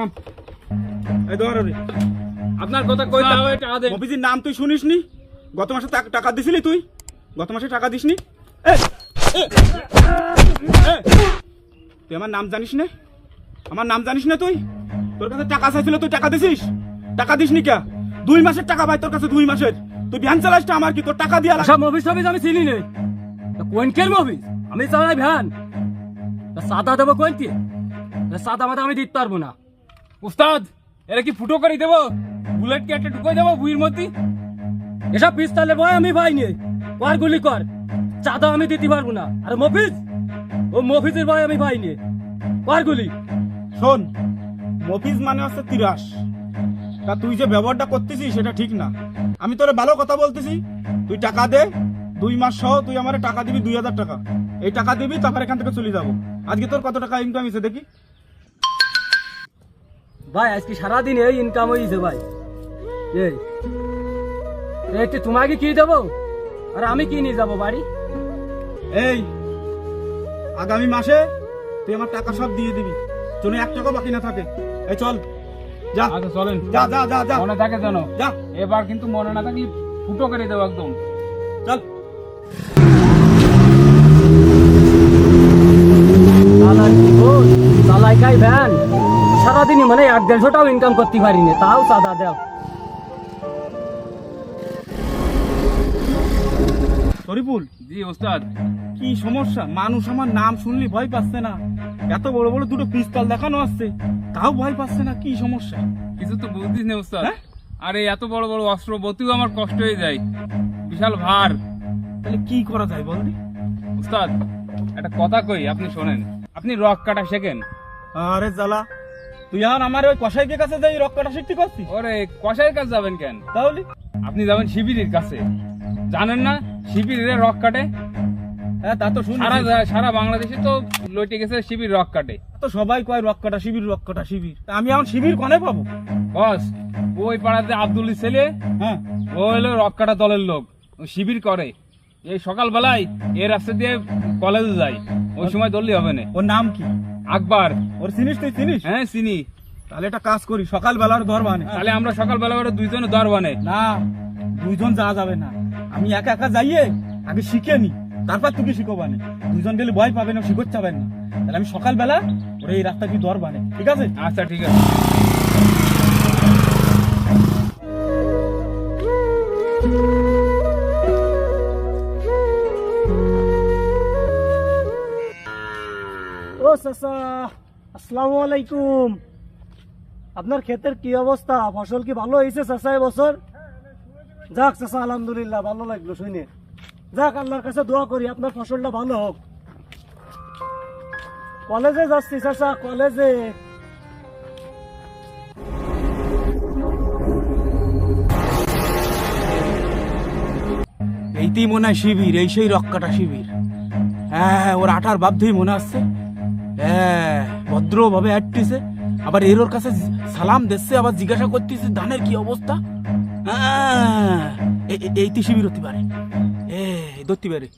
নাম। এই ধর আপনার কথা কই দাও এটা আদে মফিজের নাম তুই শুনিসনি? গত মাসে টাকা দিছিলি তুই? গত মাসে টাকা দিসনি? তুই আমার নাম জানিস না? আমার নাম জানিস না তুই? তোর কাছে টাকা চাইছিল তুই টাকা দিছিস? টাকা দিস নি কে? দুই মাসের টাকা ভাই তোর কাছে দুই মাসের। তুই ভ্যান চালাস আমার কি? তোর টাকা দিয়া আচ্ছা, সব মুভি টফিজ আমি চিনি নেই কোয়েনকের মুভি আমি চালাই ভ্যান। সাদা দেবো কোয়েনকে সাদা মাথা আমি দিতে পারব না। উস্তাদ, এরা কি ফুটো করে দেবো? বুলেট কি একটা ঢুকে দেবো বুইয়ের মধ্যে এসব পিস্তালে ভয় আমি ভাই নে কর গুলি কর। চাঁদা আমি দিতে পারব না। আর মফিজ? ও মফিজের ভয় আমি ভাই নে কর গুলি। শোন, মফিজ মানে হচ্ছে তিরাস। তা তুই যে ব্যবহারটা করতেছিস, সেটা ঠিক না। আমি তোরে ভালো কথা বলতেছি। তুই টাকা দে, দুই মাস সহ তুই আমার টাকা দিবি দুই হাজার টাকা। এই টাকা দিবি, তারপর এখান থেকে চলে যাব। আজকে তোর কত টাকা ইনকাম হয়েছে দেখি? ভাই আজকে সারাদিন এই ইনকাম হয়েছে ভাই। এই। একটু তোমাকে কি দেবো? আর আমি কি নিয়ে যাব বাড়ি? এই আগামী মাসে তুই আমার টাকা সব দিয়ে দিবি। যেন এক টাকা বাকি না থাকে। এই চল। যা। আচ্ছা চলেন। যা যা যা যা। মনে থাকে জানো যা। এবার কিন্তু মনে না থাকি ফুটো করে দেবো একদম। চল চালাই কি বল চালাই খাই ভ্যান সারাদিনই মানে এক দেড়শোটাও ইনকাম করতে পারিনি তাও চাঁদা দেও। শরীফুল জি উস্তাদ কি সমস্যা? মানুষ আমার নাম শুনলি ভয় পাচ্ছে না। এত বড় বড় দুটো পিস্তল দেখানো আসছে তাও ভয় পাচ্ছে না কি সমস্যা? কিছু তো বুঝতিস না উস্তাদ হ্যাঁ? আরে এত বড় বড় অস্ত্র বতিও আমার কষ্ট হয়ে যায়। বিশাল ভার। তাহলে কি করা যায় বলদি ওস্তাদ একটা কথা কই আপনি শোনেন। আপনি রক কাটা শেখেন। আরে জ্বালা তুই এখন আমার ওই কষাইকে কাছে যাই রক্তটা শিখতে করছিস? ওরে কষাইয়ের কাছে যাবেন কেন? তাহলে? আপনি যাবেন শিবিরের কাছে। জানেন না? শিবিরে রক কাটে? হ্যাঁ তা তো শুন সারা সারা বাংলাদেশে তো লইটে গেছে শিবির রক কাটে। তো সবাই কয় রক্তটা শিবির রক্তটা শিবির। তা আমি এখন শিবির কনে পাবো? বস ওই পাড়াতে আব্দুল ছেলে হ্যাঁ। ও হলো রক কাটা দলের লোক। শিবির করে। এই সকালবেলায় এই রাস্তা দিয়ে কলেজে যায়। ওই সময় দললি হবে না। ওর নাম কি? আকবর। ওর চিনিস তুই চিনিস? হ্যাঁ চিনি। তাহলে একটা কাজ করি সকালবেলার দর বানে তাহলে আমরা সকালবেলা করে দুইজনে দর বানে না দুইজন যাওয়া যাবে না। আমি একা একা যাইয়ে আগে শিখে নি তারপর তুমি শিখো বানে দুইজন গেলে ভয় পাবে না শিখোতে পাবে না। তাহলে আমি সকালবেলা ওরে এই রাস্তা কি দর বানে ঠিক আছে? আচ্ছা ঠিক আছে। চাচা আপনার ক্ষেতের কি অবস্থা? ফসল কি ভালো হয়েছে চাচা এবছর? যাক চাচা, আলহামদুলিল্লাহ, ভালো লাগল শুনে। যাক, আল্লাহর কাছে দোয়া করি, আপনার ফসলটা ভালো হোক। কলেজে যাচ্ছি চাচা, কলেজে। এইতেই মনে হয় শিবির, এই সেই রক্কাটা শিবির। হ্যাঁ ওর আটার ভাবতেই মনে আসছে। হ্যাঁ ভদ্রভাবে হাঁটতেছে আবার এর ওর কাছে সালাম দিচ্ছে আবার জিজ্ঞাসা করতেছে ধানের কি অবস্থা? হ্যাঁ, এ- এ- শিবির হতে পারে। এ ধরতে পারে।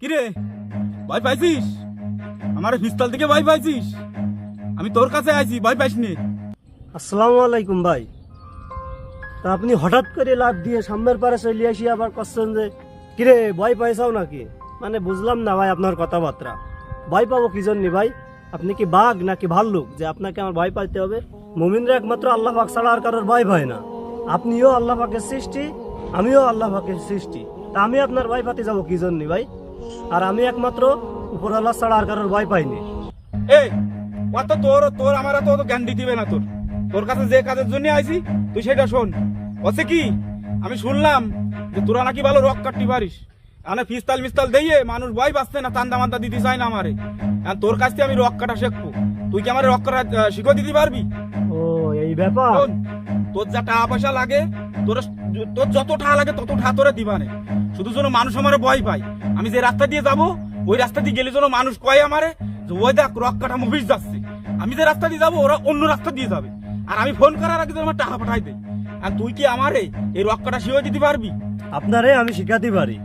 কিরে ভয় পাইছিস? আমার পিস্তল থেকে ভয় পাইছিস? আমি তোর কাছে আইছি ভয় পাইসনি আসসালামু আলাইকুম ভাই। তা আপনি হঠাৎ করে লাভ দিয়ে সামনের পারে চলে আসি আবার করছেন যে কিরে ভয় পাইছাও নাকি? মানে বুঝলাম না ভাই আপনার কথাবার্তা। ভয় পাবো কি জন্য ভাই? আপনি কি বাঘ নাকি ভাল্লুক? যে আপনাকে আমার ভয় পাইতে হবে। মুমিনরা একমাত্র আল্লাহ পাক ছাড়া আর কারোর ভয় পায় না। আপনিও আল্লাহ পাকের সৃষ্টি, আমিও আল্লাহ পাকের সৃষ্টি। তা আমি আপনার ভয় পাতে যাব কি জন্য ভাই? আর আমি একমাত্র উপর আল্লাহ ছাড়া আর কারোর ভয় পাইনি। এই, অত তোর তোর আমার এত অত জ্ঞান না তোর। তোর কাছে যে কাজের জন্য আইছি, তুই সেটা শোন। হচ্ছে কি? আমি শুনলাম যে তোরা নাকি ভালো রক কাটতে পারিস। মানে ফিস্তাল মিস্তাল দিয়ে মানুষ ভয় পাচ্ছে না চান্দা মান্দা দিতে চায় না আমারে। এখন তোর কাছ থেকে আমি রক কাটা শিখব। তুই কি আমার রক কাটা শিখো দিতে পারবি? ও এই ব্যাপার? তোর যা টাকা পয়সা লাগে তোর তোর যত টাকা লাগে তত টাকা তোরা দিবানে শুধু যেন মানুষ আমার ভয় পায়। আমি যে রাস্তা দিয়ে যাব ওই রাস্তা দিয়ে গেলে যেন মানুষ কয় আমারে যে ওই দেখ রক কাটা মুভিস যাচ্ছে। আমি যে রাস্তা দিয়ে যাব ওরা অন্য রাস্তা দিয়ে যাবে। আর আমি ফোন করার আগে আমার টাকা পাঠাই দে আর তুই কি আমারে এই রক কাটা শিখে দিতে পারবি? আপনারে আমি শিখাতে পারি।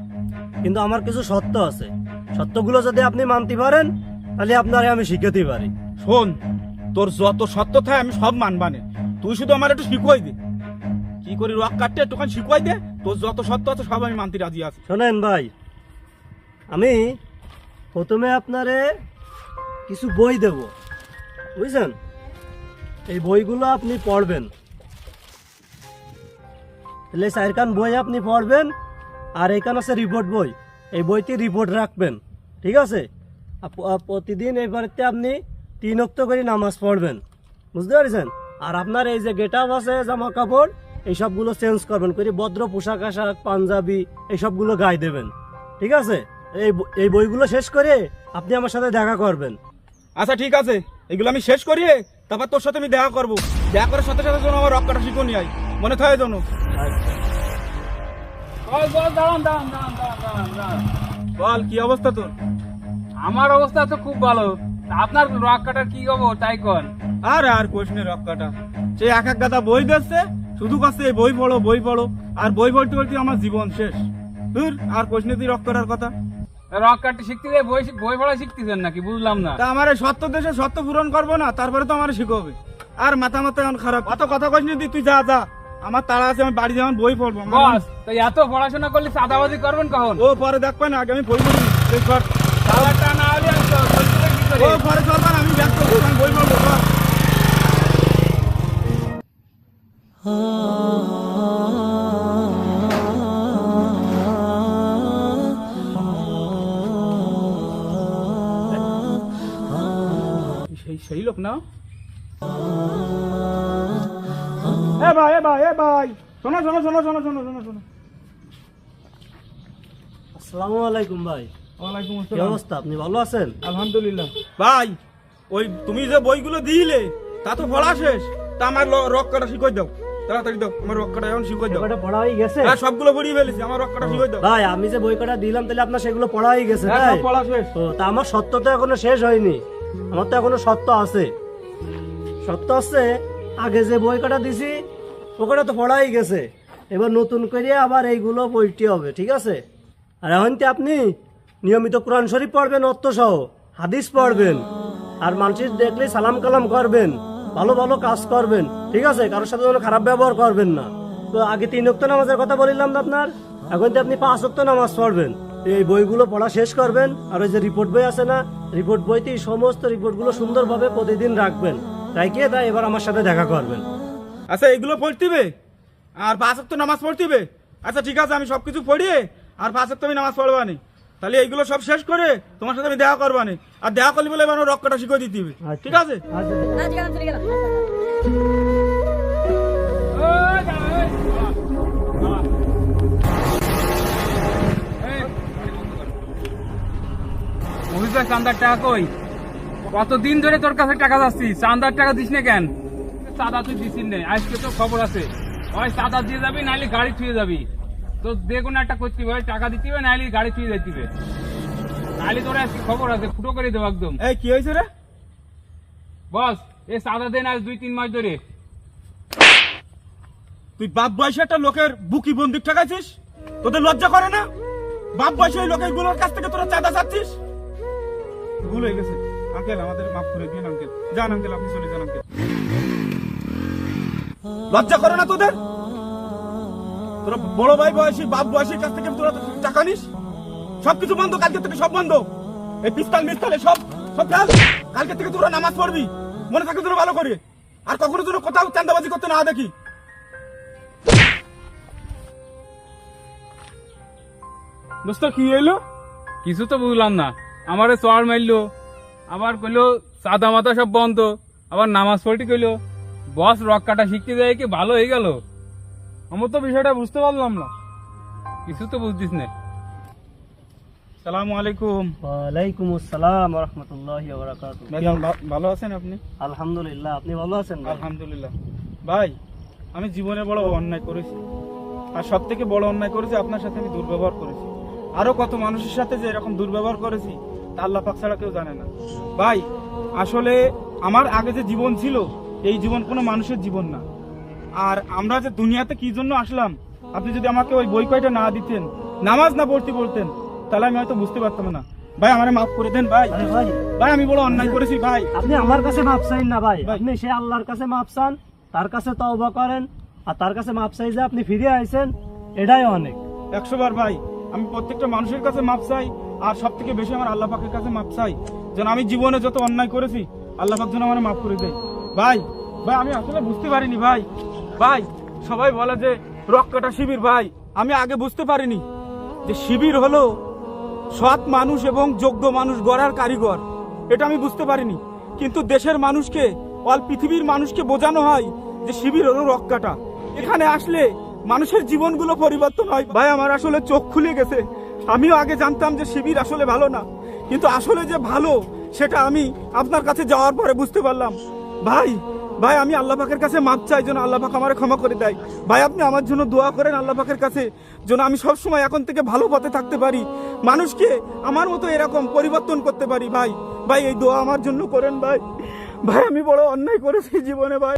কিন্তু আমার কিছু সত্য আছে। সত্যগুলো যদি আপনি মানতে পারেন তাহলে আপনারে আমি শিখাতে পারি। শোন তোর যত সত্য থাকে আমি সব মানবানে তুই শুধু আমার একটু শিখোই দে। কি করি রক কাটতে একটুখানি শিখুয়াই দে। তোর যত সত্য আছে সব আমি মানতে রাজি আছি। শোনেন ভাই আমি প্রথমে আপনারে কিছু বই দেব। বুঝছেন? এই বইগুলো আপনি পড়বেন। তাহলে চারখান বই আপনি পড়বেন আর এখানে আছে রিপোর্ট বই। এই বইতে রিপোর্ট রাখবেন ঠিক আছে? প্রতিদিন এই বাড়িতে আপনি তিন অক্ত করে নামাজ পড়বেন বুঝতে পারছেন? আর আপনার এই যে গেট আপ আছে জামা কাপড় এই সবগুলো চেঞ্জ করবেন করে ভদ্র পোশাক আশাক পাঞ্জাবি এই সবগুলো গায়ে দেবেন ঠিক আছে? এই এই বইগুলো শেষ করে আপনি আমার সাথে দেখা করবেন। আচ্ছা ঠিক আছে। এগুলো আমি শেষ করিয়ে তারপর তোর সাথে আমি দেখা করব। দেখা করার সাথে সাথে যেন আমার রক কাটা শিখো নিয়ে আই মনে থাকে যেন। বস বল কি অবস্থা তোর? আমার অবস্থা তো খুব ভালো। আপনার রক কাটার কি খবর? তাই কন। আর আর কোশনে রক কাটা। সে এক এক গাদা বই দিচ্ছে শুধু কাছে বই পড়ো বই পড়ো। আর বই পড়তে পড়তে আমার জীবন শেষ। দূর আর কোশনে তুই রক কথা। রক কাটতে শিখতে গিয়ে বই বই পড়া শিখতেছেন নাকি? বুঝলাম না। তা আমার এই সত্য দেশে সত্য পূরণ করব না তারপরে তো আমার শিখবে আর মাথা মাথা এখন খারাপ। অত কথা কইস নি তুই যা যা। আমার তারা আছে আমি বাড়ি যেমন বই পড়ব বস তো এত পড়াশোনা করলে চাঁদাবাজি করবেন কখন ও পরে দেখবেন আগে আমি বই তুই কর। না হলে? ও পরে আমি পড়ব সেই সেই লোক না ভাই এ ভাই এ ভাই শোনো শোনো শোনো শোনো শোনো শোনো শোনো। আসসালামু আলাইকুম ভাই। ওয়ালাইকুম কি অবস্থা? আপনি ভালো আছেন? আলহামদুলিল্লাহ। ভাই ওই তুমি যে বইগুলো দিলে তা তো পড়া শেষ। তা আমার রক কাটা শিখই দাও। তাড়াতাড়ি দাও আমার রক কাটা এখন শিখই দাও। পড়া হয়ে গেছে? হ্যাঁ সবগুলো পড়িয়ে ফেলেছি আমার রক কাটা শিখই দাও। ভাই আমি যে বই কটা দিলাম তাহলে আপনার সেগুলো পড়া হয়ে গেছে হ্যাঁ সব পড়া শেষ। ও, তা আমার সত্য তো এখনও শেষ হয়নি। আমার তো এখনও সত্য আছে। সত্য আছে আগে যে বই কটা দিছি ও কটা তো পড়াই গেছে। এবার নতুন করে আবার এইগুলো পড়তে হবে, ঠিক আছে? আর এখন তো আপনি নিয়মিত কোরআন শরীফ পড়বেন অর্থ সহ হাদিস পড়বেন, আর মানুষের দেখলে সালাম কালাম করবেন, ভালো ভালো কাজ করবেন, ঠিক আছে? কারোর সাথে কোনো খারাপ ব্যবহার করবেন না। তো আগে তিন অক্ত নামাজের কথা বলিলাম না আপনার? এখন তো আপনি পাঁচ অক্ত নামাজ পড়বেন। এই বইগুলো পড়া শেষ করবেন, আর ওই যে রিপোর্ট বই আছে না, রিপোর্ট বইতে এই সমস্ত রিপোর্টগুলো সুন্দরভাবে প্রতিদিন রাখবেন। রাখিয়ে তাই এবার আমার সাথে দেখা করবেন। আচ্ছা এগুলো পড়তিবে? আর পাঁচ তো নামাজ পড়তিবে? আচ্ছা ঠিক আছে আমি সবকিছু পড়িয়ে আর পাঁচ তো আমি নামাজ পড়বানি। তাহলে এইগুলো সব শেষ করে তোমার সাথে আমি দেখা করবানি। আর দেখা করলে বলে এবার রক কাটা শিখে দিতে হবে। ঠিক আছে? আচ্ছা বন্ধ কর। মহিষা চান্দার টাকা কই? কতদিন ধরে তোর কাছে টাকা যাচ্ছি? চান্দার টাকা দিস না কেন? চাঁদা তুই দিস নে। আজকে তো খবর আছে। ওই চাঁদা দিয়ে যাবি নাহলে গাড়ি ছুঁয়ে যাবি। তো যে কোনো একটা করতে হবে টাকা দিতে হবে নাহলে গাড়ি ছুঁয়ে যেতে হবে। নাহলে তোর আজকে খবর আছে ফুটো করে দেবো একদম। এই কি হয়েছে রে? বস এ চাঁদা দেন আজ দুই তিন মাস ধরে। তুই বাপ বয়সে একটা লোকের বুকি বন্দুক ঠেকাইছিস? তোদের লজ্জা করে না? বাপ বয়সে ওই লোকেরগুলোর কাছ থেকে তোরা চাঁদা চাচ্ছিস? ভুল হয়ে গেছে। আঙ্কেল আমাদের মাফ করে দিন আঙ্কেল। যান আঙ্কেল আপনি চলে যান আঙ্কেল। লজ্জা করে না তোদের? তোরা বড় ভাই বয়সী বাপ বয়সীর কাছ থেকে তোরা টাকা নিস? সবকিছু বন্ধ কালকে থেকে সব বন্ধ। এই পিস্তাল মিস্তালে সব সব ফেল। কালকে থেকে তোরা নামাজ পড়বি। মনে থাকে তোরা ভালো করে। আর কখনো তোরা কোথাও চান্দাবাজি করতে না দেখি। দোস্ত কি এলো কিছু তো বুঝলাম না। আমারে চড় মারলো আবার কইলো সাদা মাথা সব বন্ধ। আবার নামাজ পড়তে কইলো। বস রক কাটা শিখতে যায় কি ভালো হয়ে গেল? আমার তো বিষয়টা বুঝতে পারলাম না। কিছু তো বুঝতিস না। সালামু আলাইকুম। ওয়ালাইকুম আসসালাম রহমতুল্লাহ ভালো আছেন আপনি? আলহামদুলিল্লাহ আপনি ভালো আছেন ভাই? আলহামদুলিল্লাহ। ভাই আমি জীবনে বড় অন্যায় করেছি। আর সব থেকে বড় অন্যায় করেছি আপনার সাথে আমি দুর্ব্যবহার করেছি। আরও কত মানুষের সাথে যে এরকম দুর্ব্যবহার করেছি তা আল্লাহ পাক ছাড়া কেউ জানে না। ভাই আসলে আমার আগে যে জীবন ছিল এই জীবন কোনো মানুষের জীবন না। আর আমরা যে দুনিয়াতে কি জন্য আসলাম? আপনি যদি আমাকে ওই বই কয়টা না দিতেন নামাজ না পড়তে বলতেন তাহলে আমি হয়তো বুঝতে পারতাম না। ভাই আমারে মাফ করে দেন ভাই। ভাই। ভাই আমি বড় অন্যায় করেছি ভাই। আপনি আমার কাছে মাপ চাইন না ভাই। আপনি সে আল্লাহর কাছে মাপ চান তার কাছে তওবা করেন আর তার কাছে মাপ চাই যে আপনি ফিরে আইছেন এটাই অনেক। একশো বার ভাই আমি প্রত্যেকটা মানুষের কাছে মাপ চাই আর সব থেকে বেশি আমার আল্লাহ পাকের কাছে মাপ চাই। যেন আমি জীবনে যত অন্যায় করেছি আল্লাহ পাক যেন আমার মাফ করে দেয়। ভাই ভাই, আমি আসলে বুঝতে পারিনি, ভাই। ভাই, সবাই বলে যে রক কাটা শিবির, ভাই। আমি আগে বুঝতে পারিনি যে শিবির হলো সৎ মানুষ এবং যোগ্য মানুষ গড়ার কারিগর। এটা আমি বুঝতে পারিনি। কিন্তু দেশের মানুষকে, অল পৃথিবীর মানুষকে বোঝানো হয় যে শিবির হলো রক কাটা। এখানে আসলে মানুষের জীবনগুলো পরিবর্তন হয়। ভাই, আমার আসলে চোখ খুলে গেছে। আমিও আগে জানতাম যে শিবির আসলে ভালো না। কিন্তু আসলে যে ভালো, সেটা আমি আপনার কাছে যাওয়ার পরে বুঝতে পারলাম। ভাই ভাই, আমি আল্লাহ পাকের কাছে মাপ চাই, যেন আল্লাহ পাক আমার ক্ষমা করে দেয়। ভাই, আপনি আমার জন্য দোয়া করেন আল্লাহ পাকের কাছে, যেন আমি সব সময় এখন থেকে ভালো পথে থাকতে পারি। মানুষকে আমার মতো এরকম পরিবর্তন করতে পারি, ভাই। ভাই, এই দোয়া আমার জন্য করেন, ভাই। ভাই, আমি বড় অন্যায় করেছি জীবনে, ভাই।